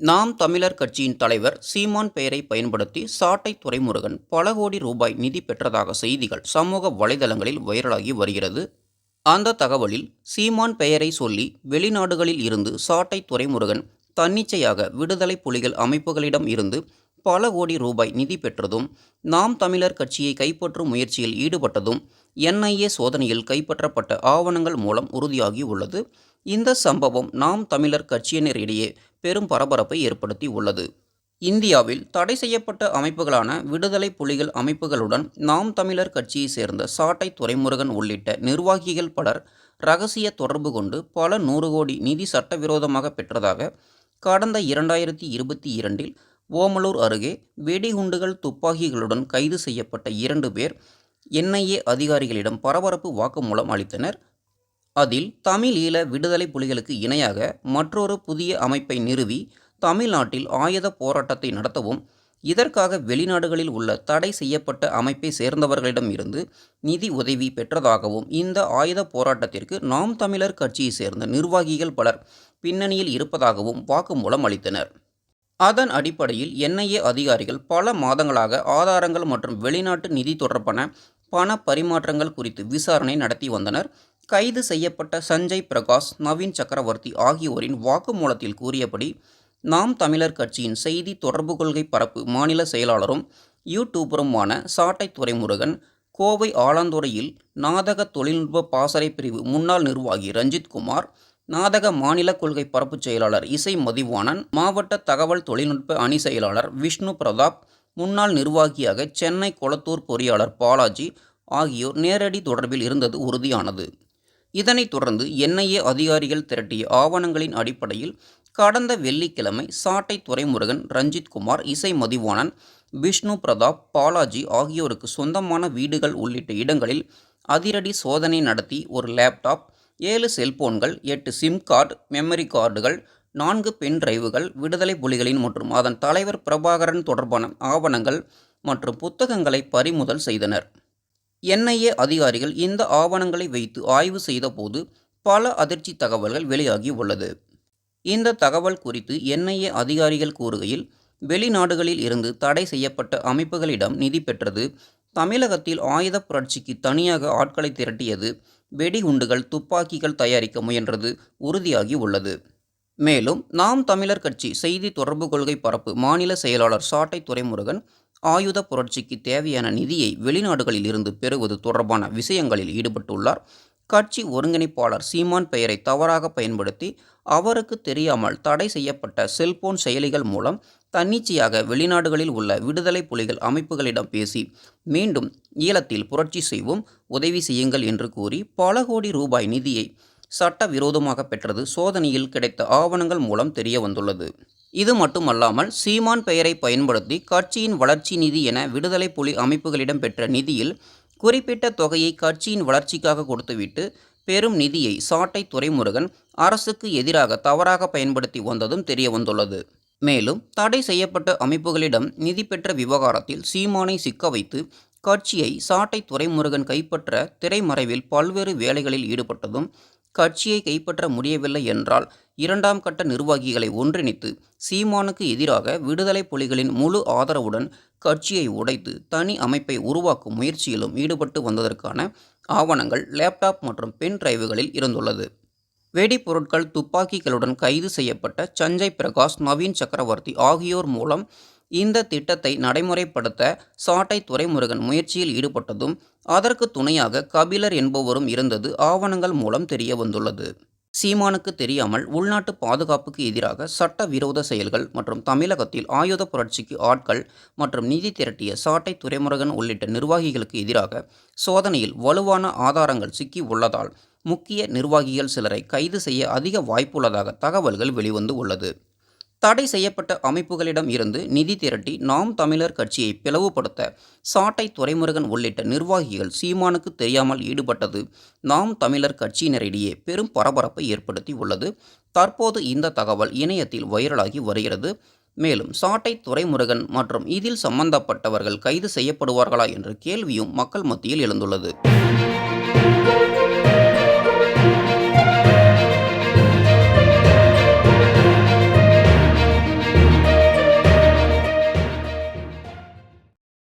நாம் தமிழர் கட்சியின் தலைவர் சீமான் பெயரை பயன்படுத்தி சாட்டை துறைமுருகன் பல கோடி ரூபாய் நிதி பெற்றதாக செய்திகள் சமூக வலைதளங்களில் வைரலாகி வருகிறது. அந்த தகவலில் சீமான் பெயரை சொல்லி வெளிநாடுகளில் இருந்து சாட்டை துறைமுருகன் தன்னிச்சையாக விடுதலை புலிகள் அமைப்புகளிடம் இருந்து பல கோடி ரூபாய் நிதி பெற்றதும் நாம் தமிழர் கட்சியை கைப்பற்றும் முயற்சியில் ஈடுபட்டதும் என்ஐஏ சோதனையில் கைப்பற்றப்பட்ட ஆவணங்கள் மூலம் உறுதியாகி உள்ளது. இந்த சம்பவம் நாம் தமிழர் கட்சியினரிடையே பெரும் பரபரப்பை ஏற்படுத்தி உள்ளது. இந்தியாவில் தடை செய்யப்பட்ட அமைப்புகளான விடுதலை புலிகள் அமைப்புகளுடன் நாம் தமிழர் கட்சியைச் சேர்ந்த சாட்டை துரைமுருகன் உள்ளிட்ட நிர்வாகிகள் பலர் ரகசிய தொடர்பு கொண்டு பல நூறு கோடி நிதி சட்டவிரோதமாக பெற்றதாக கடந்த இரண்டாயிரத்தி இருபத்தி இரண்டில் ஓமலூர் அருகே வெடிகுண்டுகள் துப்பாக்கிகளுடன் கைது செய்யப்பட்ட இரண்டு பேர் என்ஐஏ அதிகாரிகளிடம் பரபரப்பு வாக்குமூலம் அளித்தனர். அதில் தமிழீழ விடுதலை புலிகளுக்கு இணையாக மற்றொரு புதிய அமைப்பை நிறுவி தமிழ்நாட்டில் ஆயுத போராட்டத்தை நடத்தவும் இதற்காக வெளிநாடுகளில் உள்ள தடை செய்யப்பட்ட அமைப்பை சேர்ந்தவர்களிடம் இருந்து நிதி உதவி பெற்றதாகவும் இந்த ஆயுத போராட்டத்திற்கு நாம் தமிழர் கட்சியை சேர்ந்த நிர்வாகிகள் பலர் பின்னணியில் இருப்பதாகவும் வாக்குமூலம் அளித்தனர். அதன் அடிப்படையில் என்ஐஏ அதிகாரிகள் பல மாதங்களாக ஆதாரங்கள் மற்றும் வெளிநாட்டு நிதி தொடர்பான பண பரிமாற்றங்கள் குறித்து விசாரணை நடத்தி வந்தனர். கைது செய்யப்பட்ட சஞ்சய் பிரகாஷ் நவீன் சக்கரவர்த்தி ஆகியோரின் வாக்குமூலத்தில் கூறியபடி நாம் தமிழர் கட்சியின் செய்தி தொடர்பு கொள்கை பரப்பு மாநில செயலாளரும் யூடியூபருமான சாட்டை துறைமுருகன் கோவை ஆலாந்துறையில் நாதக தொழில்நுட்ப பாசறை பிரிவு முன்னாள் நிர்வாகி ரஞ்சித்குமார் நாதக மாநில கொள்கை பரப்பு செயலாளர் இசை மதிவாணன் மாவட்ட தகவல் தொழில்நுட்ப அணி செயலாளர் விஷ்ணு பிரதாப் முன்னாள் நிர்வாகியாக சென்னை கொளத்தூர் பொறியாளர் பாலாஜி ஆகியோர் நேரடி தொடர்பில் இருந்தது உறுதியானது. இதனைத் தொடர்ந்து என்ஐஏ அதிகாரிகள் திரட்டிய ஆவணங்களின் அடிப்படையில் கடந்த வெள்ளிக்கிழமை சாட்டை துரைமுருகன் ரஞ்சித் குமார் இசை மதிவாணன் விஷ்ணு பிரதாப் பாலாஜி ஆகியோருக்கு சொந்தமான வீடுகள் உள்ளிட்ட இடங்களில் அதிரடி சோதனை நடத்தி ஒரு லேப்டாப் ஏழு செல்போன்கள் எட்டு சிம் கார்டு மெமரி கார்டுகள் நான்கு பென் டிரைவுகள் விடுதலை புலிகளின் மற்றும் அதன் தலைவர் பிரபாகரன் தொடர்பான ஆவணங்கள் மற்றும் புத்தகங்களை பறிமுதல் செய்தனர். என்ஐஏ அதிகாரிகள் இந்த ஆவணங்களை வைத்து ஆய்வு செய்தபோது பல அதிர்ச்சி தகவல்கள் வெளியாகி உள்ளது. இந்த தகவல் குறித்து என்ஐஏ அதிகாரிகள் கூறுகையில் வெளிநாடுகளில் இருந்து தடை செய்யப்பட்ட அமைப்புகளிடம் நிதி பெற்றது தமிழகத்தில் ஆயுத புரட்சிக்கு தனியாக ஆட்களை திரட்டியது வெடிகுண்டுகள் துப்பாக்கிகள் தயாரிக்க முயன்றது உறுதியாகி உள்ளது. மேலும் நாம் தமிழர் கட்சி செய்தி தொடர்பு கொள்கை பரப்பு மாநில செயலாளர் சாட்டை துரைமுருகன் ஆயுத புரட்சிக்கு தேவையான நிதியை வெளிநாடுகளில் இருந்து பெறுவது தொடர்பான விஷயங்களில் ஈடுபட்டுள்ளார். கட்சி ஒருங்கிணைப்பாளர் சீமான் பெயரை தவறாக பயன்படுத்தி அவருக்கு தெரியாமல் தடை செய்யப்பட்ட செல்போன் செயலிகள் மூலம் தன்னிச்சையாக வெளிநாடுகளில் உள்ள விடுதலை புலிகள் அமைப்புகளிடம் பேசி மீண்டும் ஈழத்தில் புரட்சி செய்வோம் உதவி செய்யுங்கள் என்று கூறி பல கோடி ரூபாய் நிதியை சட்டவிரோதமாக பெற்றது சோதனையில் கிடைத்த ஆவணங்கள் மூலம் தெரிய வந்துள்ளது இது மட்டுமல்லாமல் சீமான் பெயரை பயன்படுத்தி கட்சியின் வளர்ச்சி நிதி என விடுதலை புலி அமைப்புகளிடம் பெற்ற நிதியில் குறிப்பிட்ட தொகையை கட்சியின் வளர்ச்சிக்காக கொடுத்துவிட்டு பெரும் நிதியை சாட்டை துறைமுருகன் அரசுக்கு எதிராக தவறாக பயன்படுத்தி வந்ததும் தெரிய வந்துள்ளது மேலும் தடை செய்யப்பட்ட அமைப்புகளிடம் நிதி பெற்ற விவகாரத்தில் சீமானை சிக்க வைத்து கட்சியை சாட்டை துறைமுருகன் கைப்பற்ற திரைமறைவில் பல்வேறு வேலைகளில் ஈடுபட்டதும் கட்சியை கைப்பற்ற முடியவில்லை என்றால் இரண்டாம் கட்ட நிர்வாகிகளை ஒன்றிணைத்து சீமானுக்கு எதிராக விடுதலை புலிகளின் முழு ஆதரவுடன் கட்சியை உடைத்து தனி அமைப்பை உருவாக்கும் முயற்சியிலும் ஈடுபட்டு வந்ததற்கான ஆவணங்கள் லேப்டாப் மற்றும் பென் டிரைவுகளில் இருந்துள்ளது. வெடிப்பொருட்கள் துப்பாக்கிகளுடன் கைது செய்யப்பட்ட சஞ்சய் பிரகாஷ் நவீன் சக்கரவர்த்தி ஆகியோர் மூலம் இந்த திட்டத்தை நடைமுறைப்படுத்த சாட்டை துறைமுருகன் முயற்சியில் ஈடுபட்டதும் அதற்கு துணையாக கபிலர் என்பவரும் இருந்தது ஆவணங்கள் மூலம் தெரிய வந்துள்ளது. சீமானுக்கு தெரியாமல் உள்நாட்டு பாதுகாப்புக்கு எதிராக சட்ட விரோத செயல்கள் மற்றும் தமிழகத்தில் ஆயுத புரட்சிக்கு ஆட்கள் மற்றும் நிதி திரட்டிய சாட்டை துறைமுருகன் உள்ளிட்ட நிர்வாகிகளுக்கு எதிராக சோதனையில் வலுவான ஆதாரங்கள் சிக்கி உள்ளதால் முக்கிய நிர்வாகிகள் சிலரை கைது செய்ய அதிக வாய்ப்புள்ளதாக தகவல்கள் வெளிவந்து உள்ளது. தடை செய்யப்பட்ட அமைப்புகளிடம் இருந்து நிதி திரட்டி நாம் தமிழர் கட்சியை பிளவுபடுத்த சாட்டை துறைமுருகன் உள்ளிட்ட நிர்வாகிகள் சீமானுக்கு தெரியாமல் ஈடுபட்டது நாம் தமிழர் கட்சியினரிடையே பெரும் பரபரப்பை ஏற்படுத்தி உள்ளது. தற்போது இந்த தகவல் இணையத்தில் வைரலாகி வருகிறது. மேலும் சாட்டை துறைமுருகன் மற்றும் இதில் சம்பந்தப்பட்டவர்கள் கைது செய்யப்படுவார்களா என்ற கேள்வியும் மக்கள் மத்தியில் எழுந்துள்ளது.